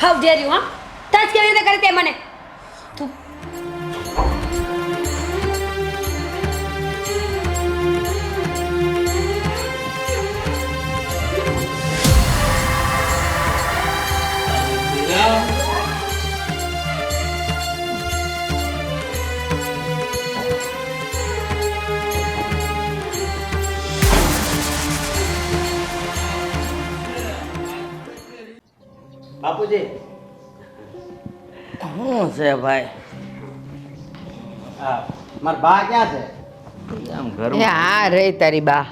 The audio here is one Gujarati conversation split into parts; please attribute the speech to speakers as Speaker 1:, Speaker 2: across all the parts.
Speaker 1: હાઉ ડેર યુ હા ટચ કેવી રીતે કરી તે મને?
Speaker 2: બાપુજી
Speaker 3: શું છે ભાઈ?
Speaker 2: હા મારા બા ક્યાં છે?
Speaker 3: આમ
Speaker 4: એ
Speaker 3: ઘરમાં
Speaker 4: હા રહી તારી બા.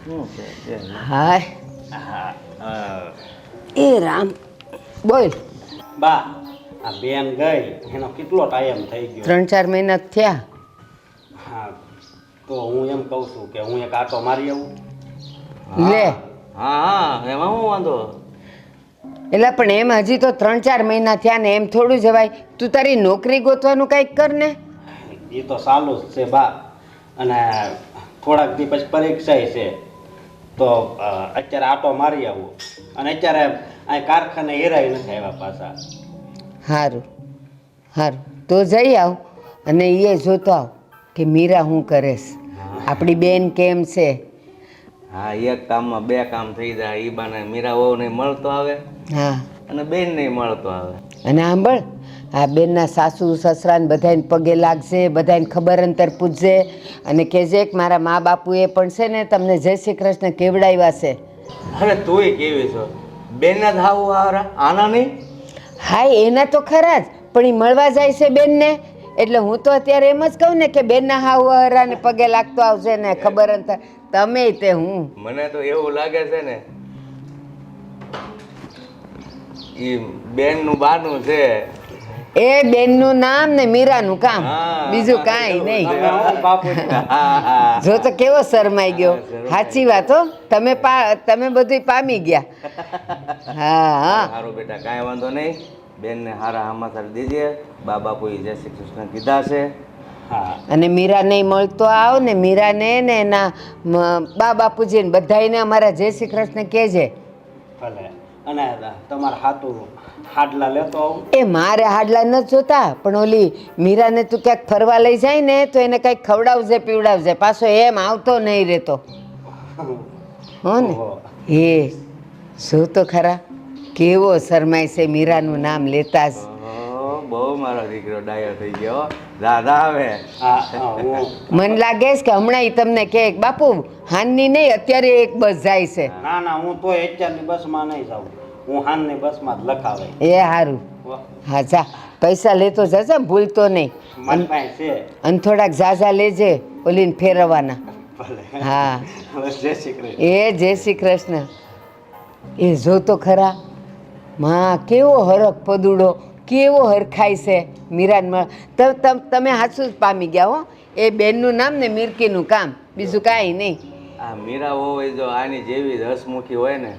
Speaker 3: શું છે કે?
Speaker 4: હાય.
Speaker 2: હા હા.
Speaker 4: એ રામ. બોલ.
Speaker 2: બા આ બેન ગઈ. એનો કેટલો ટાઈમ થઈ ગયો?
Speaker 4: ત્રણ ચાર મહિના થયા.
Speaker 2: હા તો હું એમ કહું છું કે હું એક આટો મારી આવું.
Speaker 4: લે.
Speaker 3: હા હા એમાં શું વાંધો?
Speaker 4: એટલે પણ એમ હજી તો ત્રણ ચાર મહિના થયા ને એમ થોડું જવાય. તું તારી નોકરી ગોતવાનું કંઈક કર ને.
Speaker 2: એ તો સારું જ છે બા. અને થોડાક દી પછી પરીક્ષા છે. તો અત્યારે આટો મારી આવું. અને અત્યારે અહીં કારખાને હેરાઈ નથી આવ્યા પાછા.
Speaker 4: સારું સારું તો જઈ આવ અને એ જોતો આવ કે મીરા શું કરેશ આપણી બેન કેમ છે?
Speaker 3: હા એક કામમાં બે કામ થઈ જાય ઈ બાને મીરા વહુ ને મળતો આવે
Speaker 4: હા.
Speaker 3: અને બેન ને મળતો આવે.
Speaker 4: અને આંબળ આ બેનના સાસુ સસરા ને બધાને પગે લાગશે બધાને ખબર અંતર પૂછશે અને કહેજે કે મારા મા બાપુએ પણ છે ને તમને જય શ્રી કૃષ્ણ કેવડાવ્યા છે.
Speaker 3: અરે તુંય કેવી છો? બેનના આવરા આના નહીં?
Speaker 4: હા એના તો ખરા જ પણ એ મળવા જાય છે બેનને. એટલે હું તો અત્યારે એમ જ કહું ને કે બેનના હાવ હરાને પગે લાગતો આવશે ને ખબર અંતર. તમે તે હું.
Speaker 3: મને તો એવું લાગે છે ને એ બેનનું બાનું છે.
Speaker 4: એ બેનનું નામ ને મીરાનું કામ. બીજું કાંઈ નહીં. જો તો કેવો શરમાઈ ગયો. સાચી વાત હો. તમે તમે બધું પામી ગયા. હા હા.
Speaker 3: સારું બેટા કાંઈ વાંધો નહીં. બેનને હારા સમાચાર દેજે. બાબા કોઈ જય શ્રી કૃષ્ણ કીધા છે.
Speaker 4: અને મીરાને મળતો આવ ને મીરાને ને એના બા બાપુજીને બધાયને અમારા જય શ્રી કૃષ્ણ કહેજે.
Speaker 2: ભલે. અને તમારા હાથું હાડલા લેતો આવું.
Speaker 4: એ મારે હાડલા ન જોતા પણ ઓલી મીરાને તું ક્યાંક ફરવા લઈ જાય ને તો એને કંઈક ખવડાવજે પીવડાવજે. પાછો એમ આવતો નહીં રહેતો. હો ને? એ શું તો ખરા? કેવો શરમાય છે મીરાનું નામ લેતા જ
Speaker 3: બહુ મારો દીકરો ડાયો થઈ ગયો દાદા આવે.
Speaker 2: હા હા, હું.
Speaker 4: મને લાગે છે કે હમણાં ઈ તમને કે બાપુ હાનની નહીં અત્યારે એક બસ જાય છે.
Speaker 2: ના ના હું તો અત્યારની બસમાં નહીં જાઉં. હું હાનની બસમાં જ લખાવે.
Speaker 4: એ સારું હા. જા. પૈસા લેતો જશે ભૂલતો નહીં. અને થોડાક ઝાઝા લેજે ઓલીને ફેરવવાના. હા.
Speaker 2: જય શ્રી કૃષ્ણ.
Speaker 4: એ જય શ્રી કૃષ્ણ. એ જો તો ખરા. માં કેવો હરખ પદુડો. કેવો હરખાય છે મીરાનમાં? ત- તમ- તમે હાસું જ પામી ગયા હો. એ બેનનું નામ ને મિરકીનું કામ. બીજું કાંઈ નહીં.
Speaker 3: આ મીરા હોય જો આની જેવી જ હસમુખી હોય ને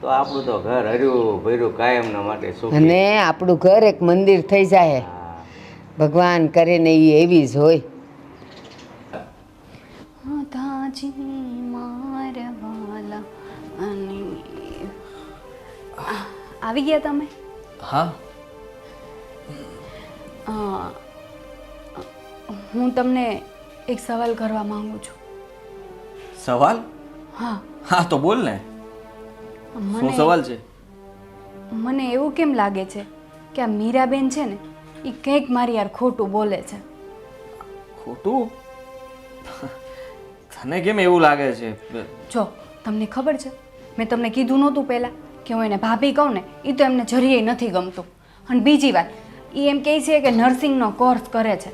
Speaker 3: તો આપણું તો ઘર હર્યું ભર્યું કાયમના માટે સુખ.
Speaker 4: અને આપણું ઘર એક મંદિર થઈ જાય ભગવાન કરે ને એ એવી જ હોય.
Speaker 1: દાજી મારવાલા અને આવી ગયા તમે?
Speaker 5: હા.
Speaker 1: હું તમને એક સવાલ કરવા માંગુ છું.
Speaker 5: સવાલ?
Speaker 1: હા.
Speaker 5: હા તો બોલ ને. શું સવાલ છે?
Speaker 1: મને એવું કેમ લાગે છે કે આ મીરાબેન છે ને એ કંઈક મારી યાર ખોટું બોલે છે?
Speaker 5: ખોટું? તને કેમ એવું લાગે છે?
Speaker 1: જો તમને ખબર છે? મેં તમને કીધું નહોતું પહેલાં કે હું એને ભાભી કહું ને એ તો એમને જરીએ નથી ગમતું. અને બીજી વાત એ એમ કહે છે કે નર્સિંગનો કોર્સ કરે છે.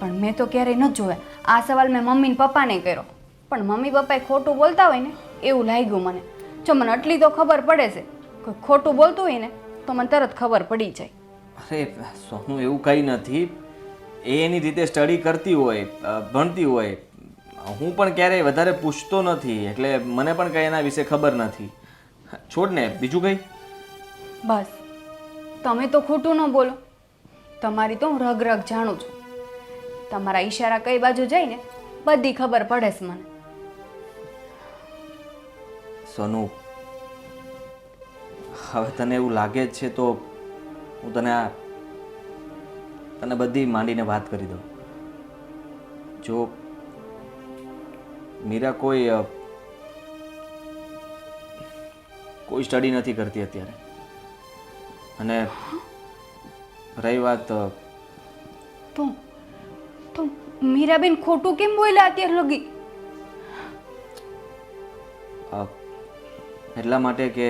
Speaker 1: પણ મેં તો ક્યારેય ન જોયા. આ સવાલ મેં મમ્મી ને પપ્પાને કર્યો. પણ મમ્મી પપ્પાએ ખોટું બોલતા હોય ને એવું લાગ્યું મને. જો મને આટલી તો ખબર પડે છે કોઈ ખોટું બોલતું હોય ને તો મને તરત ખબર પડી જાય.
Speaker 5: અરે સોનું એવું કંઈ નથી. એ એની રીતે સ્ટડી કરતી હોય ભણતી હોય. હું પણ ક્યારેય વધારે પૂછતો નથી એટલે મને પણ કંઈ એના વિશે ખબર નથી. છોડ ને બીજું કંઈ?
Speaker 1: બસ. તમે તો ખોટું ન બોલો. તમારી તો હું રગ રગ જાણું છું. તમારા ઈશારા કઈ બાજુ જાય ને બધી ખબર પડે છે મને.
Speaker 5: સોનુ, હવે તને એવું લાગે જ છે તો હું તને આ, તને બધી માંડીને વાત કરી દઉં. જો મીરા કોઈ કોઈ સ્ટડી નથી કરતી અત્યારે. અને રહી વાત
Speaker 1: તો તો મીરાબેન ખોટું કેમ બોલ્યા અત્યાર લગી?
Speaker 5: એટલા માટે કે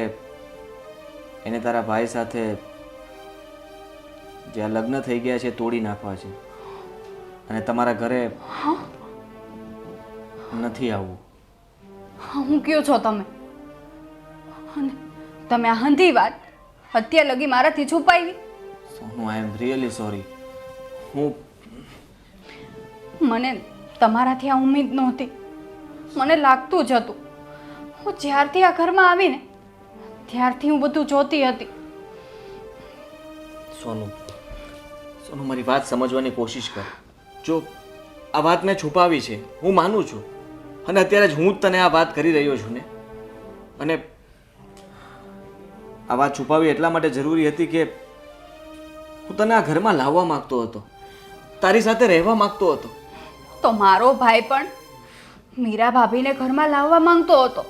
Speaker 5: એને તારા ભાઈ સાથે જે આ લગ્ન થઈ ગયા છે તોડી નાખવા છે. અને તમારા ઘરે નથી આવવું
Speaker 1: હા, હું કયો છો તમે? અને તમે આ હંધી વાત અત્યાર લગી મારાથી છુપાવી?
Speaker 5: સોનુ આઈ એમ રિયલી સોરી હું
Speaker 1: મને તમારાથી આ ઉમ્મીદ નહોતી. મને લાગતું જ હતું. હું જ્યારથી આ ઘરમાં આવીને ત્યારથી હું બધું જોતી હતી.
Speaker 5: સોનુ સોનુ મારી વાત સમજવાની કોશિશ કર. જો આ વાત મેં છુપાવી છે હું માનું છું. અને અત્યારે જ હું જ તને આ વાત કરી રહ્યો છું ને. અને આ વાત છુપાવી એટલા માટે જરૂરી હતી કે હું તને આ ઘરમાં લાવવા માંગતો હતો. તારી સાથે રહેવા માંગતો હતો.
Speaker 1: તો મારો ભાઈ પણ મીરા ભાભીને ઘરમાં લાવવા માંગતો હતો.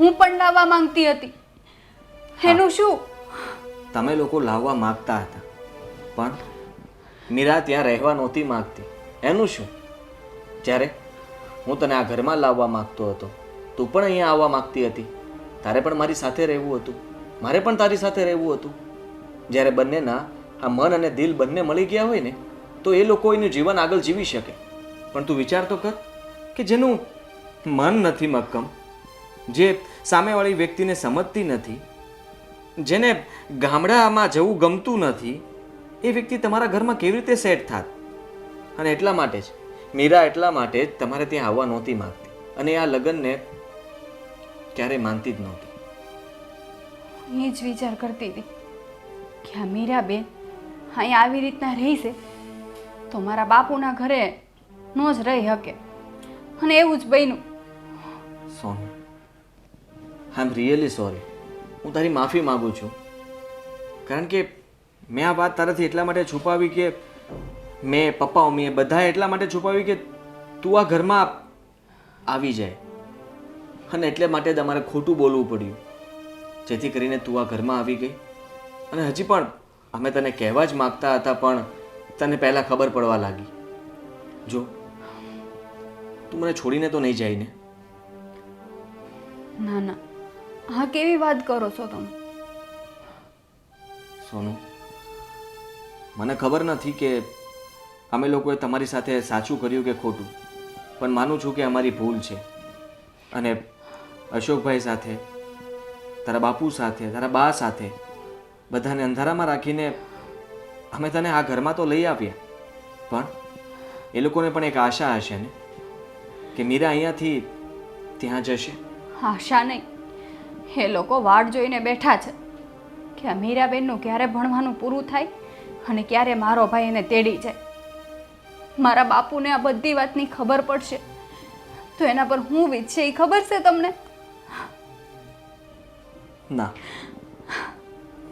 Speaker 1: હું પણ લાવવા માંગતી હતી. એનું શું?
Speaker 5: તમે લોકો લાવવા માંગતા હતા. પણ મીરા ત્યાં રહેવા નહોતી માંગતી. એનું શું? જ્યારે હું તને આ ઘરમાં લાવવા માંગતો હતો તું પણ અહીંયા આવવા માંગતી હતી. તારે પણ મારી સાથે રહેવું હતું. મારે પણ તારી સાથે રહેવું હતું. જ્યારે બંનેના આ મન અને દિલ બંને મળી ગયા હોય ને, તો એ લોકો એનું જીવન આગળ જીવી શકે. પણ તું વિચાર તો કર કે જેનું મન નથી મક્કમ, જે સામેવાળી વ્યક્તિને સમજતી નથી, જેને ગામડામાં જવું ગમતું નથી, એ વ્યક્તિ તમારા ઘરમાં કેવી રીતે સેટ થાત? અને એટલા માટે જ, મીરા એટલા માટે જ તમારે ત્યાં આવવા નહોતી માગતી અને આ લગ્નને ક્યારેય માનતી જ નહોતી.
Speaker 1: એ જ વિચાર કરતી હતી કે આ મીરાબેન અહીંયા આવી રીતના રહીશે, તો મારા બાપુના ઘરે ન જ રહી શકે. અને એવું જ બન્યું.
Speaker 5: સોની આઈ એમ રિયલી સોરી હું તારી માફી માગું છું. કારણ કે મેં આ વાત તારાથી એટલા માટે છુપાવી કે મેં, પપ્પા, મમ્મીએ બધાએ એટલા માટે છુપાવી કે તું આ ઘરમાં આવી જાય. અને એટલે માટે તમારે ખોટું બોલવું પડ્યું. જેથી કરીને તું આ ઘરમાં આવી ગઈ. અને હજી પણ અમે તને કહેવા જ માગતા હતા પણ તને પહેલાં ખબર પડવા લાગી. જો તું મને છોડીને તો નહીં જાય ને?
Speaker 1: ના ના. હા કેવી વાત કરો છો તમે?
Speaker 5: સોનુ મને ખબર નથી કે અમે લોકોએ તમારી સાથે સાચું કર્યું કે ખોટું પણ માનું છું કે અમારી ભૂલ છે. અને અશોકભાઈ સાથે તારા બાપુ સાથે તારા બા સાથે બધાને અંધારામાં રાખીને અમે તને આ ઘરમાં તો લઈ આવ્યા પણ એ લોકોને પણ એક આશા હશે ને? કે મીરા અહીંયાથી ત્યાં જશે?
Speaker 1: આશા નહીં. એ લોકો વાટ જોઈને બેઠા છે. કે મીરાબેનનું ક્યારે ભણવાનું પૂરું થાય અને ક્યારે મારો ભાઈ એને તેડી જાય? મારા બાપુને આ બધી વાતની ખબર પડશે. તો એના પર હું વીતશે એ ખબર છે તમને?
Speaker 5: ના.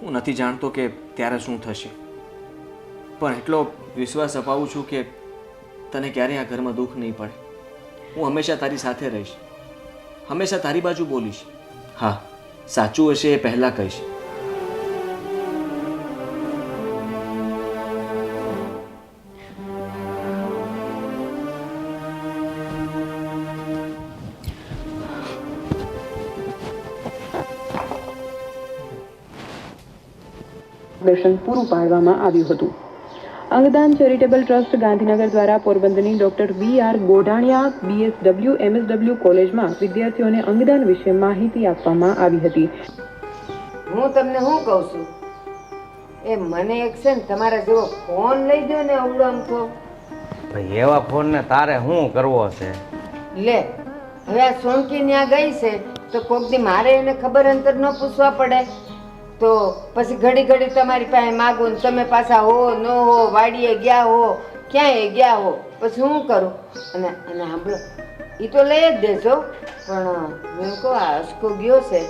Speaker 5: હું નથી જાણતો કે ત્યારે શું થશે. પણ એટલો વિશ્વાસ અપાવું છું કે તને ક્યારેય આ ઘરમાં દુઃખ નહીં પડે. હું હંમેશા તારી સાથે રહીશ. હંમેશા તારી બાજુ બોલીશ. હા, સાચું હશે એ પહેલાં કહીશ.
Speaker 6: દર્શન પૂરું પાડવામાં આવ્યું હતું. અંગદાન ચેરિટેબલ ટ્રસ્ટ ગાંધીનગર દ્વારા પોરબંદરની doctor B R Godhaniya BSW MSW કોલેજમાં વિદ્યાર્થીઓને અંગદાન વિશે માહિતી આપવામાં આવી હતી.
Speaker 4: હું તમને શું કહું છું? એ મને એક છે ને તમારા જેવો ફોન લઈ દો ને અવડો અમથો
Speaker 3: ભાઈ એવા ફોનને તારે શું કરવો છે?
Speaker 4: લે હવે આ સોનકી ત્યાં ગઈ છે તો કોક દી મારે એને ખબર અંતર ન પૂછવા પડે. તો પછી ઘડી ઘડી તમારી પાસે માગું ને તમે પાછા હો ન હો વાડીએ ગયા હો ક્યાંય ગયા હો પછી હું કરું? અને અને સાંભળો એ તો લઈ જ દેજો પણ મેં કહો આ અસકો ગયો છે.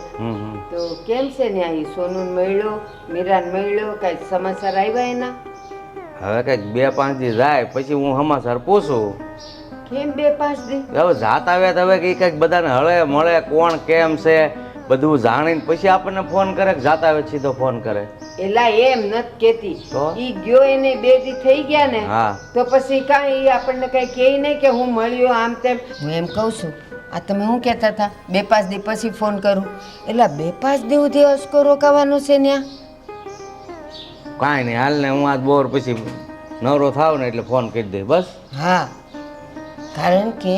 Speaker 4: તો કેમ છે ને આ સોનું મળ્યો મીરાન મળ્યો કાંઈ સમાચાર આવ્યા એના?
Speaker 3: હવે કંઈક બે પાંચ દી જાય પછી હું સમાચાર પૂછું.
Speaker 4: કેમ બે પાંચ દી?
Speaker 3: હવે જાત આવ્યા તો હવે કંઈક કંઈક બધાને હળે મળે કોણ કેમ છે? બધું જાણીને પછી આપણને ફોન કરે કે જાત આવે સીધો ફોન કરે.
Speaker 4: એલા એમ નત કેતી? ઈ ગયો એને બે દી થઈ ગયા ને
Speaker 3: હા.
Speaker 4: તો પછી કાંઈ આપણને કઈ કહે નહીં કે હું મળ્યો આમ તેમ. હું એમ કહું છું આ તમે શું કહેતા હતા? બે પાંચ દી પછી ફોન કરું. એટલે બે પાંચ દી સુધી અસકો રોકાવાનો છે ત્યાં
Speaker 3: કાંઈ નહીં હાલ ને હું આજ બોર પછી નવરો થાવ ને એટલે ફોન કરી દે બસ.
Speaker 4: હા. કારણ કે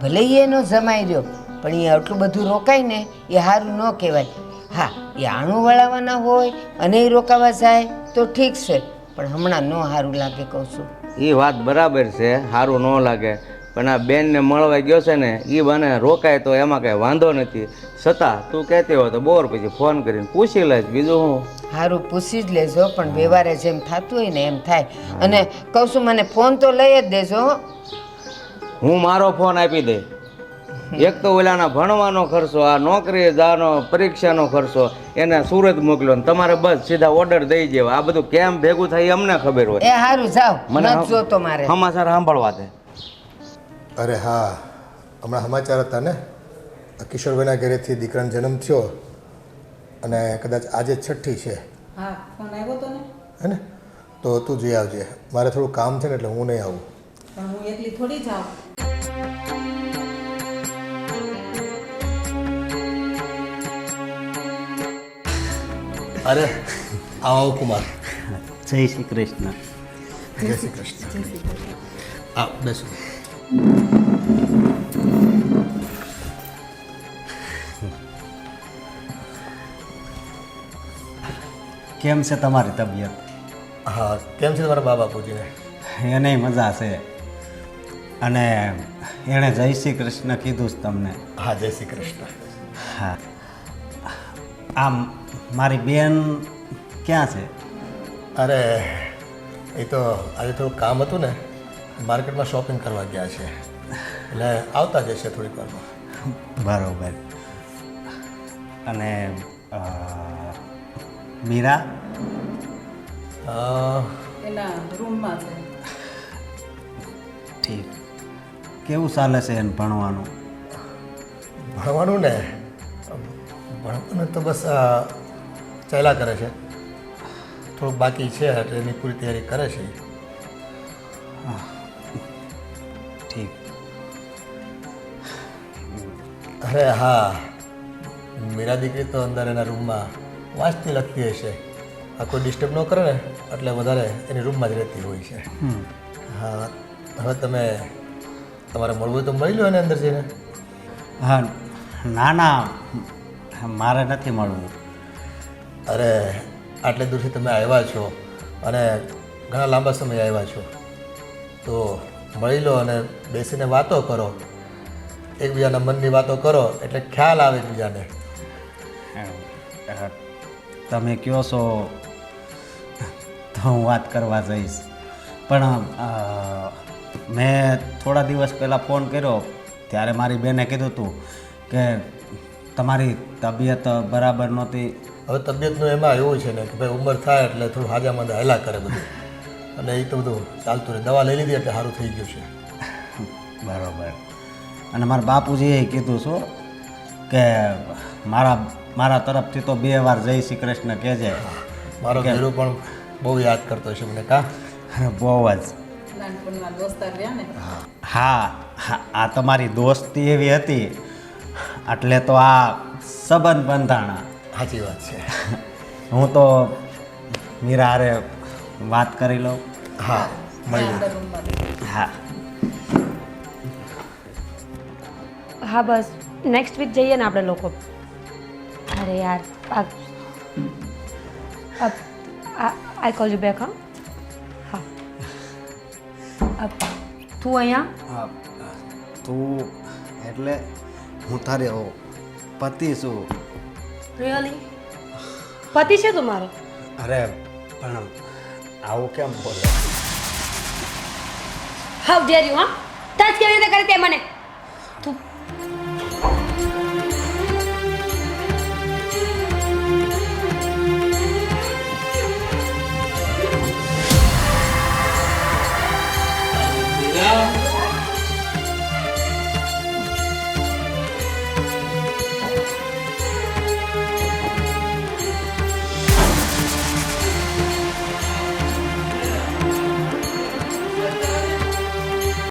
Speaker 4: ભલે એનો જમાઈ રહ્યો પણ એ આટલું બધું રોકાય ને એ સારું ન કહેવાય. હા એ આણું વળાવવાના હોય અને એ રોકાવા જાય તો ઠીક છે પણ હમણાં ન સારું લાગે કહું છું.
Speaker 3: એ વાત બરાબર છે સારું ન લાગે. પણ આ બેનને મળવા ગયો છે ને એ બને રોકાય તો એમાં કાંઈ વાંધો નથી. છતાં તું કહેતી હોય તો બોર પછી ફોન કરીને પૂછી લઈશ બીજું હું.
Speaker 4: સારું પૂછી જ લેજો પણ વ્યવહારે જેમ થતું હોય ને એમ થાય. અને કહું છું મને ફોન તો લઈ જ દેજો હો.
Speaker 3: હું મારો ફોન આપી દે. એક તો ઓલાના ભણવાનો ખર્ચો આ નોકરી જવાનો પરીક્ષાનો ખર્ચો એને સુરત મોકલો ને તમારે બસ સીધા ઓર્ડર દઈ દેવા. આ બધું કેમ ભેગું થાય અમને ખબર
Speaker 4: એ
Speaker 3: હોય
Speaker 4: સારું જાવ
Speaker 3: મને
Speaker 4: જોતો મારે.
Speaker 3: સમાચાર સાંભળવા દે.
Speaker 7: અરે હા હમણાં સમાચાર હતા ને? આ કિશોરભાઈના ઘરેથી દીકરાનો જન્મ થયો અને કદાચ આજે છઠ્ઠી છે.
Speaker 8: હા ફોન આવ્યો તો ને?
Speaker 7: હે ને? તો તું જઈ આવજે. મારે થોડું કામ છે ને એટલે હું નહીં આવું.
Speaker 8: પણ હું એકલી થોડી જાઉં.
Speaker 7: અરે આવો કુમાર.
Speaker 2: જય શ્રી કૃષ્ણ.
Speaker 7: જય શ્રી કૃષ્ણ આ બેસો.
Speaker 2: કેમ છે તમારી તબિયત?
Speaker 7: હા કેમ છે તમારા બા બાપુજીને
Speaker 2: એને મજા છે. અને એણે જય શ્રી કૃષ્ણ કીધું જ તમને.
Speaker 7: હા જય શ્રી કૃષ્ણ.
Speaker 2: હા. આમ મારી બેન ક્યાં છે?
Speaker 7: અરે એ તો આજે થોડું કામ હતું ને માર્કેટમાં શોપિંગ કરવા ગયા છે. એટલે આવતા જશે થોડીક વારમાં.
Speaker 2: બરાબર. અને મીરા?
Speaker 8: એના રૂમમાં છે.
Speaker 2: ઠીક. કેવું ચાલે છે એને ભણવાનું?
Speaker 7: ભણવાનું ને ભણવાનું તો બસ ચાલ્યા કરે છે. થોડુંક બાકી છે એટલે એની પૂરી તૈયારી કરે છે.
Speaker 2: ઠીક.
Speaker 7: અરે હા. મીરા દીકરી તો અંદર એના રૂમમાં વાંચતી લખતી હશે આ કોઈ ડિસ્ટર્બ ન કરે ને એટલે વધારે એની રૂમમાં જ રહેતી હોય છે. હા. હવે તમે તમારે મળવું હોય તો મળી લો એને અંદર જઈને.
Speaker 2: હા. ના ના. મારે નથી મળવું.
Speaker 7: અરે, આટલે દૂરથી તમે આવ્યા છો અને ઘણા લાંબા સમય આવ્યા છો. તો મળી લો અને બેસીને વાતો કરો. એકબીજાના મનની વાતો કરો, એટલે ખ્યાલ આવે એકબીજાને.
Speaker 2: તમે કહો છો? તો હું વાત કરવા જઈશ. પણ મેં થોડા દિવસ પહેલાં ફોન કર્યો, ત્યારે મારી બેને કીધું હતું કે તમારી તબિયત બરાબર નહોતી.
Speaker 7: હવે તબિયતનું એમાં એવું છે ને કે ભાઈ ઉંમર થાય એટલે થોડું હાજા મંદા હેલા કરે બધું. અને એ તો બધું ચાલતું રહે. દવા લઈ લીધી એટલે સારું થઈ ગયું છે.
Speaker 2: બરાબર. અને મારા બાપુજીએ કીધું છું કે મારા મારા તરફથી તો બે વાર જય શ્રી કૃષ્ણ કહેજે.
Speaker 7: મારો ઘેરું પણ બહુ યાદ કરતો છે મને. કા?
Speaker 2: બહુ જ.
Speaker 8: નાનપણના દોસ્તાર રહ્યા ને?
Speaker 2: હા હા, આ તમારી દોસ્તી એવી હતી. એટલે તો આ સંબંધ બંધાણા.
Speaker 7: સાચી વાત છે.
Speaker 2: હું તો મીરા હારે વાત કરી લઉં.
Speaker 7: હા મળી
Speaker 2: હા
Speaker 9: હા. બસ. નેક્સ્ટ વીક જઈએ ને આપણે લોકો. અરે યાર આઈ કોલ યુ બેક હા? હા. તું અહીંયા?
Speaker 2: હા, તું એટલે હું તારે પતિ છું.
Speaker 9: રિયલી પતિ છે તમારો
Speaker 2: અરે પણ આવું કેમ બોલો?
Speaker 9: હાઉ ડેર યુ હા? ટચ કેવી રીતે કરી તે મને?